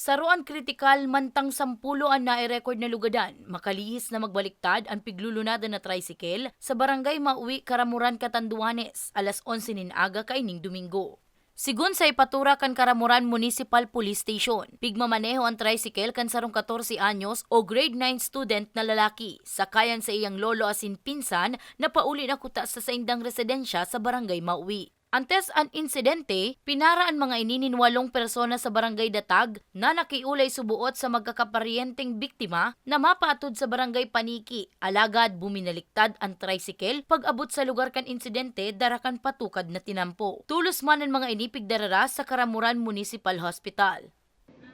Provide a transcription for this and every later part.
Saruan kritikal mantang sampuloan na i-record na lugadan, makalihis na magbaliktad ang piglulunada na tricycle sa barangay Mauwi, Karamuran, Catanduanes, alas 11 nin aga kaining Domingo. Sigun sa ipatura kan Karamuran Municipal Police Station, pigmamaneho ang tricycle kan sarong 14 anyos o grade 9 student na lalaki, sakayan sa iyang lolo asin pinsan na pauli na kuta sa saindang residensya sa barangay Mauwi. Antes an insidente, pinara ang mga inininwalong persona sa barangay Datag na nakiulay subuot sa magkakaparyenteng biktima na mapaatod sa barangay Paniki. Alagad buminaliktad ang tricycle pag abot sa lugar kan insidente darakan patukad na tinampo. Tulos man ang mga inipig darara sa Karamuran Municipal Hospital.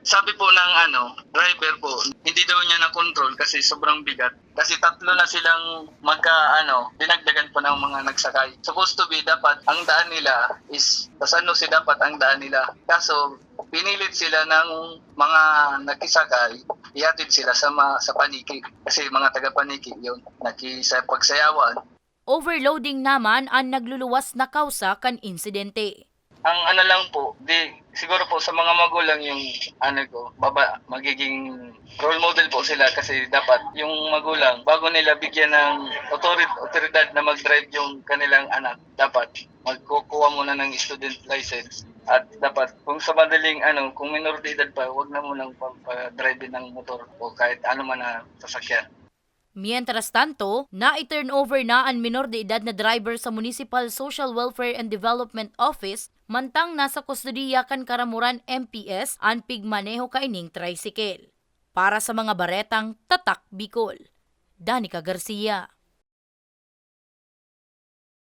Sabi po ng ano, driver po, hindi daw niya na-control kasi sobrang bigat. Kasi tatlo na silang magka, ano, dinagdagan po ng mga nagsakay. Supposed to be, dapat, ang daan nila is, ano si dapat ang daan nila. Kaso, pinilit sila ng mga nakisakay, ihatid sila sa, ma, sa paniki. Kasi mga taga-paniki yun, nakisa pagsayawan. Overloading naman ang nagluluwas na kausa kan insidente. Ang ano lang po, di siguro po sa mga magulang yung ano ko, baba magiging role model po sila kasi dapat yung magulang bago nila bigyan ng otorid, otoridad na mag-drive yung kanilang anak, dapat magkukuha muna ng student license at dapat kung sa madaling ano, kung minor edad pa, wag na munang pa-drive ng motor o kahit ano man na sasakyan. Mientras tanto, na-turnover na ang minor de edad na driver sa Municipal Social Welfare and Development Office mantang nasa kustodiya kan Karamuran MPS ang pigmaneho kaining tricycle. Para sa mga baretang Tatak Bicol. Danica Garcia